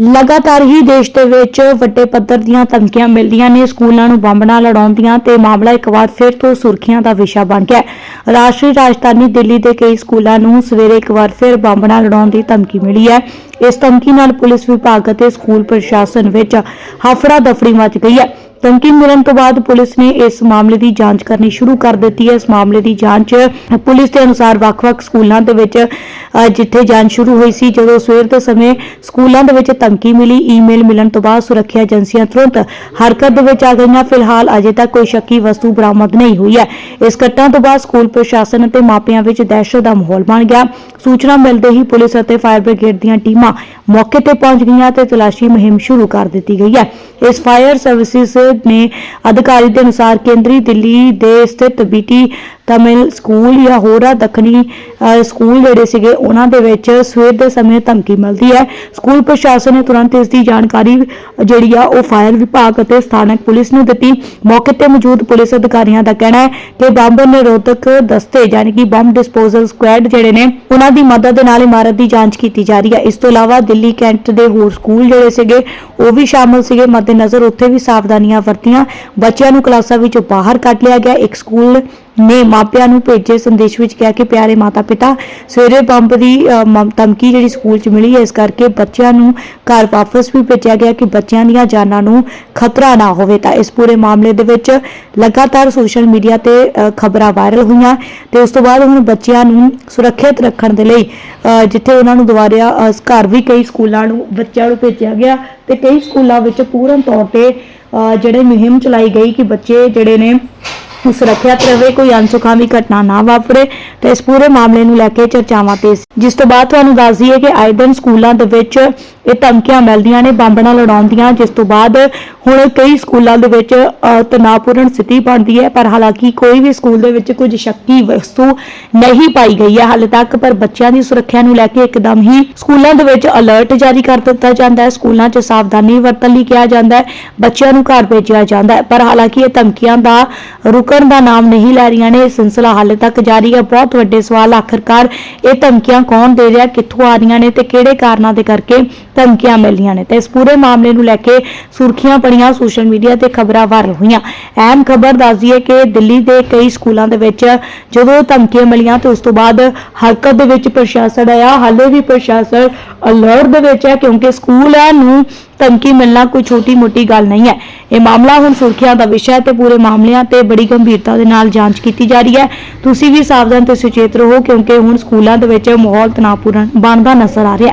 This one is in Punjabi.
ਲਗਾਤਾਰ ਹੀ ਦੇਸ਼ ਦੇ ਵਿੱਚ ਵੱਡੇ ਪੱਧਰ ਦੀਆਂ ਧਮਕੀਆਂ ਮਿਲਦੀਆਂ ਨੇ, ਸਕੂਲਾਂ ਨੂੰ ਬੰਬ ਨਾਲ ਲੜਾਉਂਦੀਆਂ ਤੇ ਮਾਮਲਾ ਇੱਕ ਵਾਰ ਫਿਰ ਤੋਂ ਸੁਰਖੀਆਂ ਦਾ ਵਿਸ਼ਾ ਬਣ ਗਿਆ ਰਾਸ਼ਟਰੀ ਰਾਜਧਾਨੀ ਦਿੱਲੀ ਦੇ ਕਈ ਸਕੂਲਾਂ ਨੂੰ ਸਵੇਰੇ ਇੱਕ ਵਾਰ ਫਿਰ ਬੰਬ ਨਾਲ ਲੜਾਉਣ ਦੀ ਧਮਕੀ ਮਿਲੀ ਹੈ। ਇਸ ਧਮਕੀ ਨਾਲ ਪੁਲਿਸ ਵਿਭਾਗ ਅਤੇ ਸਕੂਲ ਪ੍ਰਸ਼ਾਸਨ ਵਿੱਚ ਹਫੜਾ ਦਫੜੀ ਮਚ ਗਈ ਹੈ। ਧਮਕੀ ਮਿਲਣ ਤੋਂ ਬਾਅਦ ਪੁਲਿਸ ਨੇ ਇਸ ਮਾਮਲੇ ਦੀ ਜਾਂਚ ਕਰਨੀ ਸ਼ੁਰੂ ਕਰ ਦਿੱਤੀ ਹੈ। ਇਸ ਮਾਮਲੇ ਦੀ ਜਾਂਚ ਪੁਲਿਸ ਦੇ ਅਨੁਸਾਰ ਵੱਖ-ਵੱਖ ਸਕੂਲਾਂ ਦੇ ਵਿੱਚ ਜਿੱਥੇ ਜਾਂਚ ਸ਼ੁਰੂ ਹੋਈ ਸੀ, ਜਦੋਂ ਸਵੇਰ ਦੇ ਸਮੇਂ ਸਕੂਲਾਂ ਦੇ ਵਿੱਚ ਧਮਕੀ ਮਿਲੀ, ਈਮੇਲ ਮਿਲਣ ਤੋਂ ਬਾਅਦ ਸੁਰੱਖਿਆ ਏਜੰਸੀਆਂ ਤੁਰੰਤ ਹਰਕਤ ਦੇ ਵਿੱਚ ਆ ਗਈਆਂ। ਫਿਲਹਾਲ ਅਜੇ ਤੱਕ ਕੋਈ ਸ਼ੱਕੀ ਵਸਤੂ ਬਰਾਮਦ ਨਹੀਂ ਹੋਈ ਹੈ। ਇਸ ਘਟਨਾ ਤੋਂ ਬਾਅਦ ਸਕੂਲ ਪ੍ਰਸ਼ਾਸਨ ਅਤੇ ਮਾਪਿਆਂ ਵਿੱਚ ਦਹਿਸ਼ਤ ਦਾ ਮਾਹੌਲ ਬਣ ਗਿਆ। ਸੂਚਨਾ ਮਿਲਦੇ ਹੀ ਪੁਲਿਸ ਅਤੇ ਫਾਇਰ ਬ੍ਰਿਗੇਡ ਦੀਆਂ ਟੀਮਾਂ ਮੌਕੇ ਤੇ ਪਹੁੰਚ ਗਈਆਂ ਤੇ ਤਲਾਸ਼ੀ ਮੁਹਿੰਮ ਸ਼ੁਰੂ ਕਰ ਦਿੱਤੀ ਗਈ ਹੈ। ਇਸ ਫਾਇਰ ਸਰਵਿਸਿਜ਼ ਨੇ ਅਧਿਕਾਰੀ ਦੇ ਅਨੁਸਾਰ ਕੇਂਦਰੀ ਦਿੱਲੀ ਦੇ ਸਥਿਤ ਬੀਟੀ ਤਮਿਲ ਸਕੂਲ ਜਾਂ ਹੋਰਾਂ ਦੱਖਣੀ ਸਕੂਲ ਜਿਹੜੇ ਸੀਗੇ, ਉਹਨਾਂ ਦੇ ਵਿੱਚ ਸਵੇਰ ਦੇ ਸਮੇਂ ਧਮਕੀ ਮਿਲਦੀ ਹੈ। ਸਕੂਲ ਪ੍ਰਸ਼ਾਸਨ ਨੇ ਤੁਰੰਤ ਇਸ ਦੀ ਜਾਣਕਾਰੀ ਜਿਹੜੀ ਆ, ਉਹ ਫਾਇਰ ਵਿਭਾਗ ਅਤੇ ਸਥਾਨਕ ਪੁਲਿਸ ਨੂੰ ਦਿੱਤੀ। ਮੌਕੇ ਤੇ ਮੌਜੂਦ ਪੁਲਿਸ ਅਧਿਕਾਰੀਆਂ ਦਾ ਕਹਿਣਾ ਹੈ ਕਿ ਬੰਬ ਨਿਰੋਧਕ ਦਸਤੇ, ਯਾਨੀ ਕਿ ਬੰਬ ਡਿਸਪੋਜ਼ਲ ਸਕੁਐਡ ਜਿਹੜੇ ਨੇ, ਉਹਨਾਂ ਦੀ ਮਦਦ ਦੇ ਨਾਲ ਇਮਾਰਤ ਦੀ ਜਾਂਚ ਕੀਤੀ ਜਾ ਰਹੀ ਹੈ। ਇਸ ਤੋਂ ਇਲਾਵਾ ਦਿੱਲੀ ਕੈਂਟ ਦੇ ਹੋਰ ਸਕੂਲ ਜਿਹੜੇ ਸੀਗੇ, ਉਹ ਵੀ ਸ਼ਾਮਲ ਸੀਗੇ। ਮੱਦੇਨਜ਼ਰ ਉੱਥੇ ਵੀ ਸਾਵਧਾਨੀਆਂ ਵਰਤੀਆਂ। ਬੱਚਿਆਂ ਨੂੰ ਕਲਾਸਾਂ ਵਿੱਚੋਂ ਬਾਹਰ ਕੱਢ ਲਿਆ ਗਿਆ। ਇੱਕ ਸਕੂਲ ਨੇ ਮਾਪਿਆਂ ਨੂੰ ਭੇਜੇ ਸੰਦੇਸ਼ ਵਿੱਚ ਕਿਹਾ ਕਿ ਪਿਆਰੇ ਮਾਤਾ ਪਿਤਾ ਸਵੇਰੇ ਬੰਬ ਦੀ ਧਮਕੀ ਜਿਹੜੀ ਸਕੂਲ 'ਚ ਮਿਲੀ ਹੈ, ਇਸ ਕਰਕੇ ਬੱਚਿਆਂ ਨੂੰ ਘਰ ਵਾਪਸ ਵੀ ਭੇਜਿਆ ਗਿਆ ਕਿ ਬੱਚਿਆਂ ਦੀਆਂ ਜਾਨਾਂ ਨੂੰ ਖਤਰਾ ਨਾ ਹੋਵੇ। ਤਾਂ ਇਸ ਪੂਰੇ ਮਾਮਲੇ ਦੇ ਵਿੱਚ ਲਗਾਤਾਰ ਸੋਸ਼ਲ ਮੀਡੀਆ ਤੇ ਖਬਰਾਂ ਵਾਇਰਲ ਹੋਈਆਂ ਤੇ ਉਸ ਤੋਂ ਬਾਅਦ ਹੁਣ ਬੱਚਿਆਂ ਨੂੰ ਸੁਰੱਖਿਅਤ ਰੱਖਣ ਦੇ ਲਈ ਜਿੱਥੇ ਉਹਨਾਂ ਨੂੰ ਦੁਬਾਰਾ ਘਰ ਵੀ ਕਈ ਸਕੂਲਾਂ ਨੂੰ ਬੱਚਿਆਂ ਨੂੰ ਭੇਜਿਆ ਗਿਆ ਤੇ ਕਈ ਸਕੂਲਾਂ ਵਿੱਚ ਪੂਰਨ ਤੌਰ ਤੇ ਜਿਹੜੇ ਮੁਹਿੰਮ ਚਲਾਈ ਗਈ ਕਿ ਬੱਚੇ ਜਿਹੜੇ ਨੇ ਸੁਰੱਖਿਅਤ ਰਵੇ ਕੋਈ ਅਨਸੁਖਾਵੀ ਘਟਨਾ ਨਾ ਵਾਪਰੇ ਤੇ ਇਸ ਪੂਰੇ ਮਾਮਲੇ ਨੂੰ ਲੈ ਕੇ ਚਰਚਾਵਾਂ ਤੇਜ਼। ਜਿਸ ਤੋਂ ਬਾਅਦ ਤੁਹਾਨੂੰ ਦੱਸ ਦਈਏ ਕਿ ਆਏ ਦਿਨ ਸਕੂਲਾਂ ਦੇ ਵਿੱਚ ਇਹ ਧਮਕੀਆਂ ਮਿਲਦੀਆਂ ਨੇ ਬੰਬ ਨਾਲ ਲੜਾਉਂਦੀਆਂ। ਜਿਸ ਤੋਂ ਬਾਅਦ ਹੁਣ ਕਈ ਸਕੂਲਾਂ ਦੇ ਵਿੱਚ ਤਣਾਅਪੂਰਨ ਸਥਿਤੀ ਬਣਦੀ ਹੈ, ਪਰ ਹਾਲਾਂਕਿ ਕੋਈ ਵੀ ਸਕੂਲ ਦੇ ਵਿੱਚ ਕੁਝ ਸ਼ੱਕੀ ਵਸਤੂ ਨਹੀਂ ਪਾਈ ਗਈ ਹੈ ਹਾਲੇ ਤੱਕ, ਪਰ ਬੱਚਿਆਂ ਦੀ ਸੁਰੱਖਿਆ ਨੂੰ ਲੈ ਕੇ ਇੱਕਦਮ ਹੀ ਸਕੂਲਾਂ ਦੇ ਵਿੱਚ ਅਲਰਟ ਜਾਰੀ ਕਰ ਦਿੱਤਾ ਜਾਂਦਾ ਹੈ। ਸਕੂਲਾਂ 'ਚ ਸਾਵਧਾਨੀ ਵਰਤਣ ਲਈ ਕਿਹਾ ਜਾਂਦਾ ਹੈ, ਬੱਚਿਆਂ ਨੂੰ ਘਰ ਭੇਜਿਆ ਜਾਂਦਾ ਹੈ, ਪਰ ਹਾਲਾਂਕਿ ਇਹ ਧਮਕੀਆਂ ਦਾ ਰੁਕਣ ਦਾ ਨਾਮ ਨਹੀਂ ਲੈ ਰਹੀਆਂ ਨੇ। ਇਹ ਸਿਲਸਿਲਾ ਹਾਲੇ ਤੱਕ ਜਾਰੀ ਹੈ। ਬਹੁਤ ਵੱਡੇ ਸਵਾਲ ਆਖਰਕਾਰ ਇਹ ਧਮਕੀਆਂ ਕੌਣ ਦੇ ਰਿਹਾ, ਕਿੱਥੋਂ ਆ ਰਹੀਆਂ ਨੇ ਤੇ ਕਿਹੜੇ ਕਾਰਨਾਂ ਦੇ ਕਰਕੇ ਧਮਕੀਆਂ ਮਿਲੀਆਂ ਨੇ। ਤੇ ਇਸ ਪੂਰੇ ਮਾਮਲੇ ਨੂੰ ਲੈ ਕੇ ਸੁਰਖੀਆਂ ਪੜੀਆਂ ਸੋਸ਼ਲ ਮੀਡੀਆ ਤੇ ਖਬਰਾਂ ਵਾਇਰਲ ਹੋਈਆਂ। ਅਹਿਮ ਖਬਰ ਦੱਸਦੀ ਹੈ ਕਿ ਦਿੱਲੀ ਦੇ ਕਈ ਸਕੂਲਾਂ ਦੇ ਵਿੱਚ ਜਦੋਂ ਧਮਕੀਆਂ ਮਿਲੀਆਂ ਤੇ ਉਸ ਤੋਂ ਬਾਅਦ ਹਰਕਤ ਦੇ ਵਿੱਚ ਪ੍ਰਸ਼ਾਸਨ ਆਇਆ। ਹਾਲੇ ਵੀ ਪ੍ਰਸ਼ਾਸਨ ਅਲਰਟ ਦੇ ਵਿੱਚ ਹੈ ਕਿਉਂਕਿ ਸਕੂਲਾਂ ਨੂੰ ਧਮਕੀ ਮਿਲਣਾ ਕੋਈ ਛੋਟੀ ਮੋਟੀ ਗੱਲ ਨਹੀਂ ਹੈ। ਇਹ ਮਾਮਲਾ ਹੁਣ ਸੁਰਖੀਆਂ ਦਾ ਵਿਸ਼ਾ ਹੈ ਤੇ ਪੂਰੇ ਮਾਮਲਿਆਂ ਤੇ ਬੜੀ ਗੰਭੀਰਤਾ ਦੇ ਨਾਲ ਜਾਂਚ ਕੀਤੀ ਜਾ ਰਹੀ ਹੈ। ਤੁਸੀਂ ਵੀ ਸਾਵਧਾਨ ਤੇ ਸੁਚੇਤ ਰਹੋ ਕਿਉਂਕਿ ਹੁਣ ਸਕੂਲਾਂ ਦੇ ਵਿੱਚ ਮਾਹੌਲ ਤਣਾਅਪੂਰਨ ਬਣਦਾ ਨਜ਼ਰ ਆ ਰਿਹਾ ਹੈ।